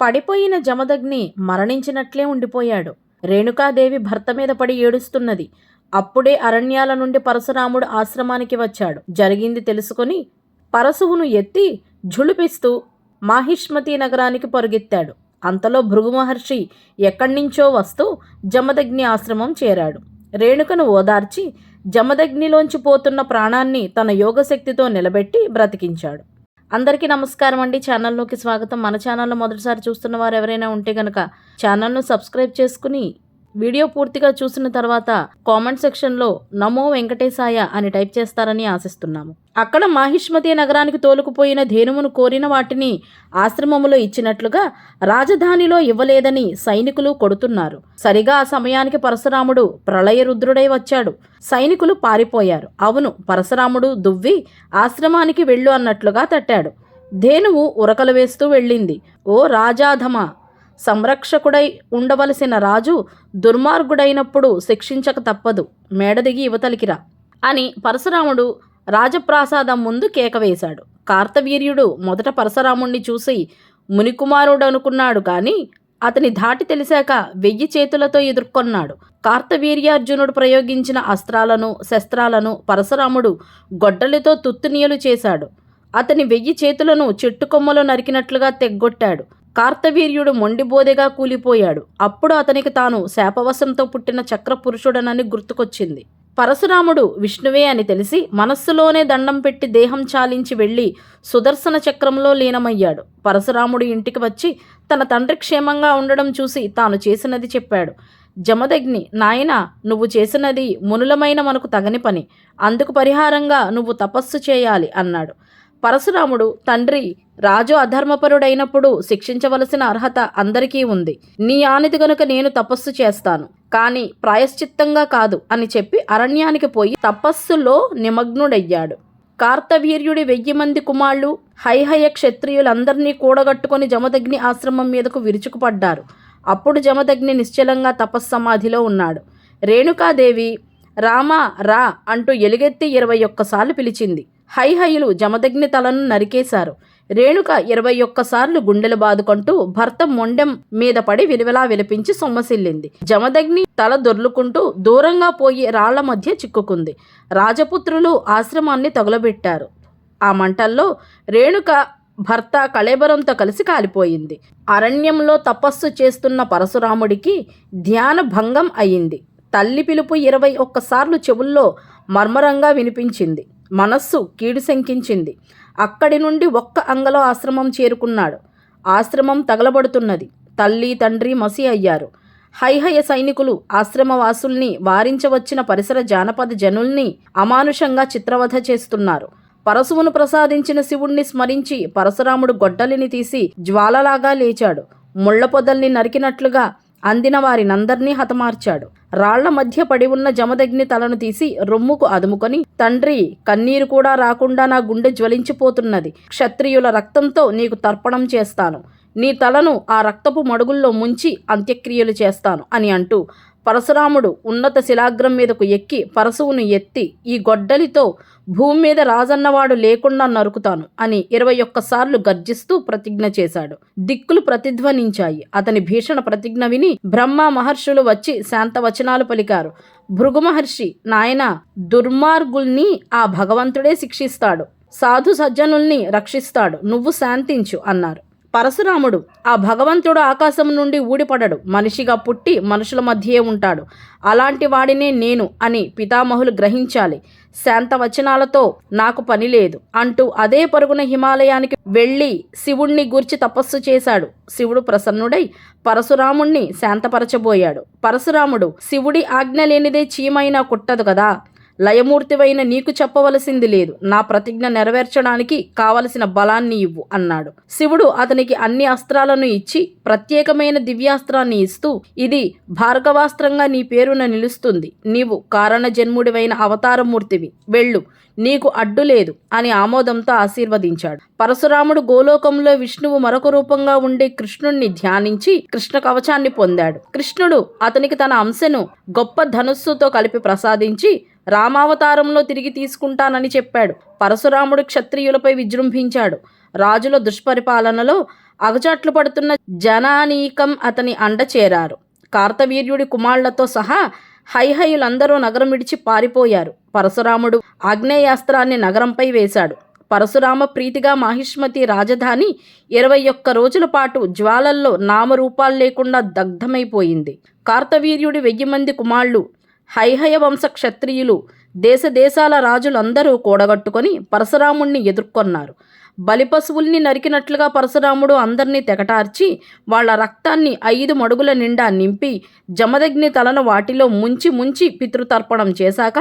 పడిపోయిన జమదగ్ని మరణించినట్లే ఉండిపోయాడు. రేణుకాదేవి భర్త మీద పడి ఏడుస్తున్నది. అప్పుడే అరణ్యాల నుండి పరశురాముడు ఆశ్రమానికి వచ్చాడు. జరిగింది తెలుసుకొని పరశువును ఎత్తి ఝుళిపిస్తూ మాహిష్మతి నగరానికి పరుగెత్తాడు. అంతలో భృగు మహర్షి ఎక్కడ్నించో వస్తూ జమదగ్ని ఆశ్రమం చేరాడు. రేణుకను ఓదార్చి జమదగ్నిలోంచి పోతున్న ప్రాణాన్ని తన యోగశక్తితో నిలబెట్టి బ్రతికించాడు. అందరికీ నమస్కారం అండి. ఛానల్లోకి స్వాగతం. మన ఛానల్లో మొదటిసారి చూస్తున్న వారు ఎవరైనా ఉంటే గనక ఛానల్ను సబ్స్క్రైబ్ చేసుకుని వీడియో పూర్తిగా చూసిన తర్వాత కామెంట్ సెక్షన్లో నమో వెంకటేశాయ అని టైప్ చేస్తారని ఆశిస్తున్నాము. అక్కడ మాహిష్మతి నగరానికి తోలుకుపోయిన ధేనుమును కోరిన వాటిని ఆశ్రమములో ఇచ్చినట్లుగా రాజధానిలో ఇవ్వలేదని సైనికులు కొడుతున్నారు. సరిగా ఆ సమయానికి పరశురాముడు ప్రళయ రుద్రుడై వచ్చాడు. సైనికులు పారిపోయారు. అవును పరశురాముడు దువ్వి ఆశ్రమానికి వెళ్ళు అన్నట్లుగా తట్టాడు. ధేనువు ఉరకలు వేస్తూ వెళ్ళింది. ఓ రాజాధమ సంరక్షకుడై ఉండవలసిన రాజు దుర్మార్గుడైనప్పుడు శిక్షించక తప్పదు. మేడదిగి యువతలికిరా అని పరశురాముడు రాజప్రాసాదం ముందు కేకవేశాడు కార్తవీర్యుడు మొదట పరశురాముణ్ణి చూసి మునికుమారుడు అనుకున్నాడు కానీ అతని ధాటి తెలిసాక వెయ్యి చేతులతో ఎదుర్కొన్నాడు. కార్తవీర్యార్జునుడు ప్రయోగించిన అస్త్రాలను శస్త్రాలను పరశురాముడు గొడ్డలితో తుత్తునియలు చేశాడు. అతని వెయ్యి చేతులను చెట్టు కొమ్మలో నరికినట్లుగా తెగ్గొట్టాడు. కార్తవీర్యుడు మొండిబోదెగా కూలిపోయాడు. అప్పుడు అతనికి తాను శాపవశంతో పుట్టిన చక్రపురుషుడనని గుర్తుకొచ్చింది. పరశురాముడు విష్ణువే అని తెలిసి మనస్సులోనే దండం పెట్టి దేహం చాలించి వెళ్ళి సుదర్శన చక్రంలో లీనమయ్యాడు. పరశురాముడు ఇంటికి వచ్చి తన తండ్రి క్షేమంగా ఉండడం చూసి తాను చేసినది చెప్పాడు. జమదగ్ని నాయన నువ్వు చేసినది మునులమైన మనకు తగని పని. అందుకు పరిహారంగా నువ్వు తపస్సు చేయాలి అన్నాడు. పరశురాముడు తండ్రి రాజు అధర్మపరుడైనప్పుడు శిక్షించవలసిన అర్హత అందరికీ ఉంది. నీ ఆనిది గనుక నేను తపస్సు చేస్తాను. కానీ ప్రాయశ్చిత్తంగా కాదు అని చెప్పి అరణ్యానికి పోయి తపస్సులో నిమగ్నుడయ్యాడు. కార్తవీర్యుడి వెయ్యి మంది కుమారులు హైహయ క్షత్రియులందరినీ కూడగట్టుకొని జమదగ్ని ఆశ్రమం మీదకు విరుచుకుపడ్డారు. అప్పుడు జమదగ్ని నిశ్చలంగా తపస్సమాధిలో ఉన్నాడు. రేణుకాదేవి రామా రా అంటూ ఎలుగెత్తి ఇరవై ఒక్కసార్లు పిలిచింది. హైహయులు జమదగ్ని తలను నరికేశారు. రేణుక ఇరవై ఒక్కసార్లు గుండెలు బాదుకుంటూ భర్త మొండెం మీద పడి విలువలా విలపించి సొమ్మసిల్లింది. జమదగ్ని తల దొర్లుకుంటూ దూరంగా పోయి రాళ్ళ మధ్య చిక్కుకుంది. రాజపుత్రులు ఆశ్రమాన్ని తగులబెట్టారు. ఆ మంటల్లో రేణుక భర్త కళేబరంతో కలిసి కాలిపోయింది. అరణ్యంలో తపస్సు చేస్తున్న పరశురాముడికి ధ్యాన భంగం అయింది. తల్లి పిలుపు ఇరవై ఒక్కసార్లు చెవుల్లో మర్మరంగా వినిపించింది. మనస్సు కీడు శంకించింది. అక్కడి నుండి ఒక్క అంగలో ఆశ్రమం చేరుకున్నాడు. ఆశ్రమం తగలబడుతున్నది. తల్లి తండ్రి మసి అయ్యారు. హైహయ సైనికులు ఆశ్రమవాసుల్ని వారించవచ్చిన పరిసర జానపద జనుల్ని అమానుషంగా చిత్రవధ చేస్తున్నారు. పరశువును ప్రసాదించిన శివుణ్ణి స్మరించి పరశురాముడు గొడ్డలిని తీసి జ్వాలలాగా లేచాడు. ముళ్ళ పొదల్ని నరికినట్లుగా అందిన వారినందర్నీ హతమార్చాడు. రాళ్ళ మధ్య పడి ఉన్న జమదగ్ని తలను తీసి రొమ్ముకు అదుముకొని తండ్రి కన్నీరు కూడా రాకుండా నా గుండె జ్వలించిపోతున్నది. క్షత్రియుల రక్తంతో నీకు తర్పణం చేస్తాను. నీ తలను ఆ రక్తపు మడుగుల్లో ముంచి అంత్యక్రియలు చేస్తాను అని అంటూ పరశురాముడు ఉన్నత శిలాగ్రం మీదకు ఎక్కి పరశువును ఎత్తి ఈ గొడ్డలితో భూమి మీద రాజన్నవాడు లేకుండా నరుకుతాను అని ఇరవై ఒక్కసార్లు గర్జిస్తూ ప్రతిజ్ఞ చేశాడు. దిక్కులు ప్రతిధ్వనించాయి. అతని భీషణ ప్రతిజ్ఞ విని బ్రహ్మ మహర్షులు వచ్చి శాంత వచనాలు పలికారు. భృగు మహర్షి నాయన దుర్మార్గుల్ని ఆ భగవంతుడే శిక్షిస్తాడు. సాధు సజ్జనుల్ని రక్షిస్తాడు. నువ్వు శాంతించు అన్నారు. పరశురాముడు. ఆ భగవంతుడు ఆకాశం నుండి ఊడిపడడు. మనిషిగా పుట్టి మనుషుల మధ్యే ఉంటాడు. అలాంటి వాడినే నేను అని పితామహులు గ్రహించాలి. శాంత వచనాలతో నాకు పని లేదు. అంటూ అదే పరుగున హిమాలయానికి వెళ్ళి శివుణ్ణి గూర్చి తపస్సు చేశాడు. శివుడు ప్రసన్నుడై పరశురాముణ్ణి శాంతపరచబోయాడు. పరశురాముడు శివుడి ఆజ్ఞ లేనిదే చీమైనా కుట్టదు కదా? లయమూర్తివైన నీకు చెప్పవలసింది లేదు. నా ప్రతిజ్ఞ నెరవేర్చడానికి కావలసిన బలాన్ని ఇవ్వు అన్నాడు. శివుడు అతనికి అన్ని అస్త్రాలను ఇచ్చి ప్రత్యేకమైన దివ్యాస్త్రాన్ని ఇస్తూ ఇది భార్గవాస్త్రంగా నీ పేరున నిలుస్తుంది. నీవు కారణ జన్ముడివైన అవతారమూర్తివి. వెళ్ళు. నీకు అడ్డు లేదు అని ఆమోదంతో ఆశీర్వదించాడు. పరశురాముడు గోలోకంలో విష్ణువు మరొక రూపంగా ఉండే కృష్ణుణ్ణి ధ్యానించి కృష్ణ కవచాన్ని పొందాడు. కృష్ణుడు అతనికి తన అంశను గొప్ప ధనుస్సుతో కలిపి ప్రసాదించి రామావతారంలో తిరిగి తీసుకుంటానని చెప్పాడు. పరశురాముడు క్షత్రియులపై విజృంభించాడు. రాజుల దుష్పరిపాలనలో అగచాట్లు పడుతున్న జనానీకం అతని అండ చేరారు. కార్తవీర్యుడి కుమారులతో సహా హైహయులందరూ నగరం విడిచి పారిపోయారు. పరశురాముడు ఆగ్నేయాస్త్రాన్ని నగరంపై వేశాడు. పరశురామ ప్రీతిగా మహిష్మతి రాజధాని ఇరవై ఒక్క రోజుల పాటు జ్వాలల్లో నామరూపాలు లేకుండా దగ్ధమైపోయింది. కార్తవీర్యుడి వెయ్యి మంది కుమారులు హైహయ వంశ క్షత్రియులు దేశదేశాల రాజులందరూ కూడగట్టుకొని పరశురాముణ్ణి ఎదుర్కొన్నారు. బలిపశువుల్ని నరికినట్లుగా పరశురాముడు అందర్నీ తెగటార్చి వాళ్ళ రక్తాన్ని ఐదు మడుగుల నిండా నింపి జమదగ్ని తలను వాటిలో ముంచి ముంచి పితృతర్పణం చేశాక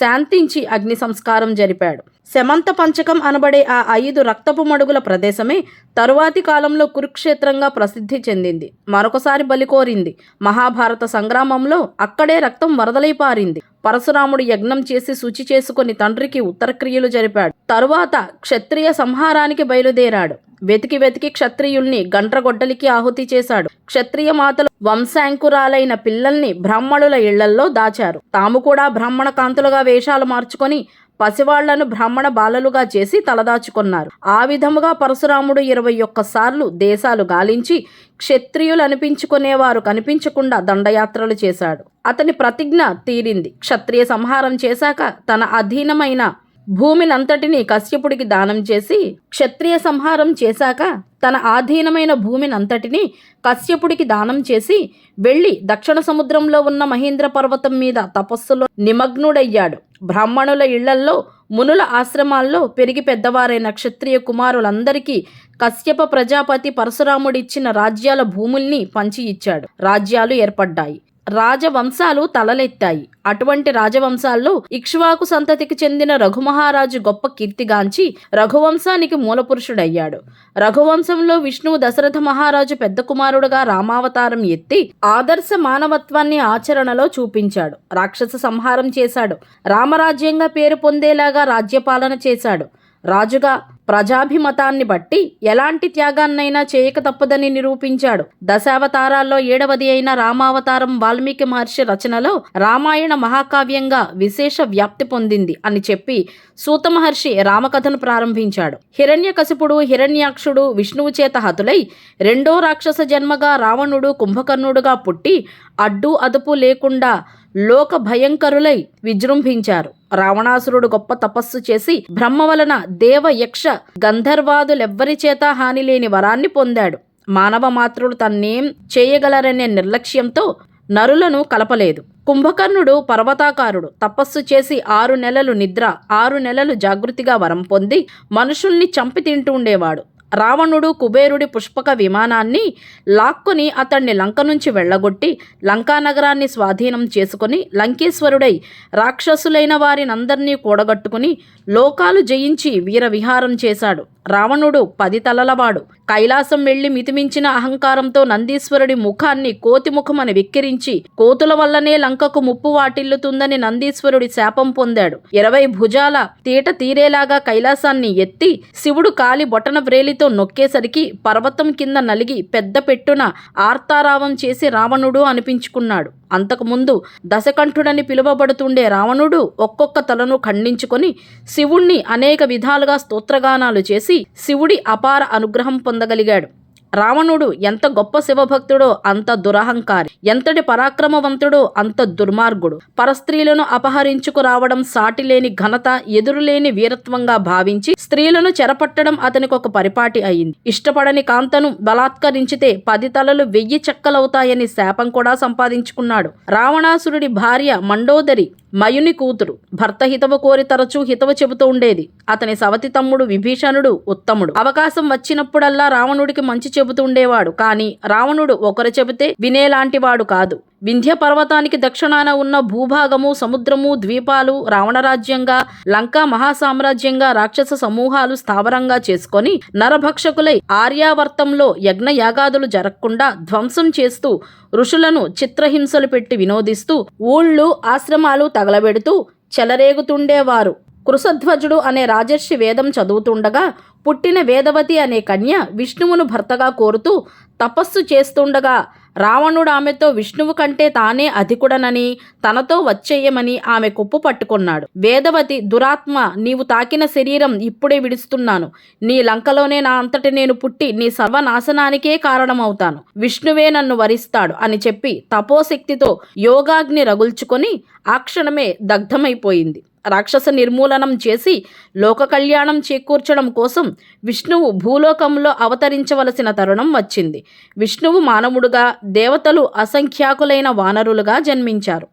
శాంతించి అగ్ని సంస్కారం జరిపాడు. శమంత పంచకం అనబడే ఆ ఐదు రక్తపు మడుగుల ప్రదేశమే తరువాతి కాలంలో కురుక్షేత్రంగా ప్రసిద్ధి చెందింది. మరొకసారి బలికోరింది మహాభారత సంగ్రామంలో అక్కడే రక్తం వరదలై పారింది. పరశురాముడు యజ్ఞం చేసి శుచి చేసుకుని తండ్రికి ఉత్తరక్రియలు జరిపాడు. తరువాత క్షత్రియ సంహారానికి బయలుదేరాడు. వెతికి వెతికి క్షత్రియుల్ని గంట్రగొడ్డలికి ఆహుతి చేశాడు. క్షత్రియ మాతలు వంశాంకురాలైన పిల్లల్ని బ్రాహ్మణుల ఇళ్ళల్లో దాచారు. తాము కూడా బ్రాహ్మణ కాంతులుగా వేషాలు మార్చుకొని పసివాళ్ళను బ్రాహ్మణ బాలలుగా చేసి తలదాచుకున్నారు. ఆ విధముగా పరశురాముడు ఇరవై ఒక్కసార్లు దేశాలు గాలించి క్షత్రియులు అనిపించుకునేవారు కనిపించకుండా దండయాత్రలు చేశాడు. అతని ప్రతిజ్ఞ తీరింది. క్షత్రియ సంహారం చేశాక తన అధీనమైన భూమినంతటిని కశ్యపుడికి దానం చేసి క్షత్రియ సంహారం చేశాక తన ఆధీనమైన భూమినంతటిని కశ్యపుడికి దానం చేసి వెళ్ళి దక్షిణ సముద్రంలో ఉన్న మహేంద్ర పర్వతం మీద తపస్సులో నిమగ్నుడయ్యాడు. బ్రాహ్మణుల ఇళ్ళల్లో మునుల ఆశ్రమాల్లో పెరిగి పెద్దవారైన క్షత్రియ కుమారులందరికీ కశ్యప ప్రజాపతి పరశురాముడిచ్చిన రాజ్యాల భూముల్ని పంచి ఇచ్చాడు రాజ్యాలు ఏర్పడ్డాయి. రాజవంశాలు తలలెత్తాయి. అటువంటి రాజవంశాల్లో ఇక్ష్వాకు సంతతికి చెందిన రఘుమహారాజు గొప్ప కీర్తిగాంచి రఘువంశానికి మూలపురుషుడయ్యాడు. రఘువంశంలో విష్ణువు దశరథ మహారాజు పెద్ద కుమారుడుగా రామావతారం ఎత్తి ఆదర్శ మానవత్వాన్ని ఆచరణలో చూపించాడు. రాక్షస సంహారం చేశాడు. రామరాజ్యంగా పేరు పొందేలాగా రాజ్యపాలన చేశాడు. రాజుగా ప్రజాభిమతాన్ని బట్టి ఎలాంటి త్యాగాన్నైనా చేయక తప్పదని నిరూపించాడు. దశావతారాల్లో ఏడవది అయిన రామావతారం వాల్మీకి మహర్షి రచనలో రామాయణ మహాకావ్యంగా విశేష వ్యాప్తి పొందింది అని చెప్పి సూత మహర్షి రామకథను ప్రారంభించాడు. హిరణ్యకశిపుడు హిరణ్యాక్షుడు విష్ణువు చేత హతులై రెండో రాక్షస జన్మగా రావణుడు కుంభకర్ణుడుగా పుట్టి అడ్డు అదుపు లేకుండా లోక భయంకరులై విజృంభించారు. రావణాసురుడు గొప్ప తపస్సు చేసి బ్రహ్మ వలన దేవ యక్ష గంధర్వాదులెవ్వరి చేత హాని లేని వరాన్ని పొందాడు. మానవ మాత్రుడు తన్నేం చేయగలరనే నిర్లక్ష్యంతో నరులను కలపలేదు. కుంభకర్ణుడు పర్వతాకారుడు. తపస్సు చేసి ఆరు నెలలు నిద్ర ఆరు నెలలు జాగృతిగా వరం పొంది మనుషుల్ని చంపి తింటూ ఉండేవాడు. రావణుడు కుబేరుడి పుష్పక విమానాన్ని లాక్కుని అతన్ని లంక నుంచి వెళ్ళగొట్టి లంకానగరాన్ని స్వాధీనం చేసుకుని లంకేశ్వరుడై రాక్షసులైన వారినందరినీ కూడగట్టుకుని లోకాలు జయించి వీర విహారం చేశాడు. రావణుడు పది తలలవాడు. కైలాసం వెళ్ళి మితిమించిన అహంకారంతో నందీశ్వరుడి ముఖాన్ని కోతి ముఖమని వెక్కిరించి కోతుల వల్లనే లంకకు ముప్పు వాటిల్లుతుందని నందీశ్వరుడి శాపం పొందాడు. ఇరవై భుజాల తీట తీరేలాగా కైలాసాన్ని ఎత్తి శివుడు కాలి బొటన వ్రేలితో నొక్కేసరికి పర్వతం కింద నలిగి పెద్ద పెట్టున ఆర్తారావం చేసి రావణుడు అనిపించుకున్నాడు. అంతకుముందు దశకంఠుడని పిలువబడుతుండే రావణుడు ఒక్కొక్క తలను ఖండించుకొని శివుణ్ణి అనేక విధాలుగా స్తోత్రగానాలు చేసి శివుడి అపార అనుగ్రహం పొందగలిగాడు. రావణుడు ఎంత గొప్ప శివభక్తుడో అంత దురహంకారి. ఎంతటి పరాక్రమవంతుడో అంత దుర్మార్గుడు. పరస్త్రీలను అపహరించుకు రావడం సాటిలేని ఘనత ఎదురులేని వీరత్వంగా భావించి స్త్రీలను చెరపట్టడం అతనికి ఒక పరిపాటి అయింది. ఇష్టపడని కాంతను బలాత్కరించితే పది తలలు వెయ్యి చెక్కలవుతాయని శాపం కూడా సంపాదించుకున్నాడు. రావణాసురుడి భార్య మండోదరి మయుని కూతురు. భర్త హితవు కోరి తరచూ హితవు చెబుతూ ఉండేది. అతని సవతి తమ్ముడు విభీషణుడు ఉత్తముడు. అవకాశం వచ్చినప్పుడల్లా రావణుడికి మంచి చెబుతుండేవాడు. కానీ రావణుడు ఒకరు చెబితే వినేలాంటివాడు కాదు. వింధ్య పర్వతానికి దక్షిణాన ఉన్న భూభాగము సముద్రము ద్వీపాలు రావణరాజ్యంగా లంకా మహాసామ్రాజ్యంగా రాక్షస సమూహాలు స్థావరంగా చేసుకొని నరభక్షకులై ఆర్యావర్తంలో యజ్ఞయాగాదులు జరగకుండా ధ్వంసం చేస్తూ ఋషులను చిత్రహింసలు పెట్టి వినోదిస్తూ ఊళ్ళు ఆశ్రమాలు తగలబెడుతూ చెలరేగుతుండేవారు. కృషధ్వజుడు అనే రాజర్షి వేదం చదువుతుండగా పుట్టిన వేదవతి అనే కన్య విష్ణువును భర్తగా కోరుతూ తపస్సు చేస్తుండగా రావణుడు ఆమెతో విష్ణువు కంటే తానే అధికుడనని తనతో వచ్చేయమని ఆమె కుప్పు పట్టుకున్నాడు. వేదవతి దురాత్మ నీవు తాకిన శరీరం ఇప్పుడే విడుస్తున్నాను. నీ లంకలోనే నా అంతటి నేను పుట్టి నీ సర్వనాశనానికే కారణమవుతాను. విష్ణువే నన్ను వరిస్తాడు అని చెప్పి తపోశక్తితో యోగాగ్ని రగుల్చుకొని ఆ క్షణమే దగ్ధమైపోయింది. రాక్షస నిర్మూలనం చేసి లోక కళ్యాణం చేకూర్చడం కోసం విష్ణువు భూలోకంలో అవతరించవలసిన తరుణం వచ్చింది. విష్ణువు మానవుడుగా దేవతలు అసంఖ్యాకులైన వానరులుగా జన్మించారు.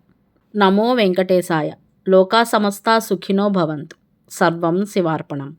నమో వెంకటేశాయ. లోకా సమస్త సుఖినో భవంతు. సర్వం శివార్పణం.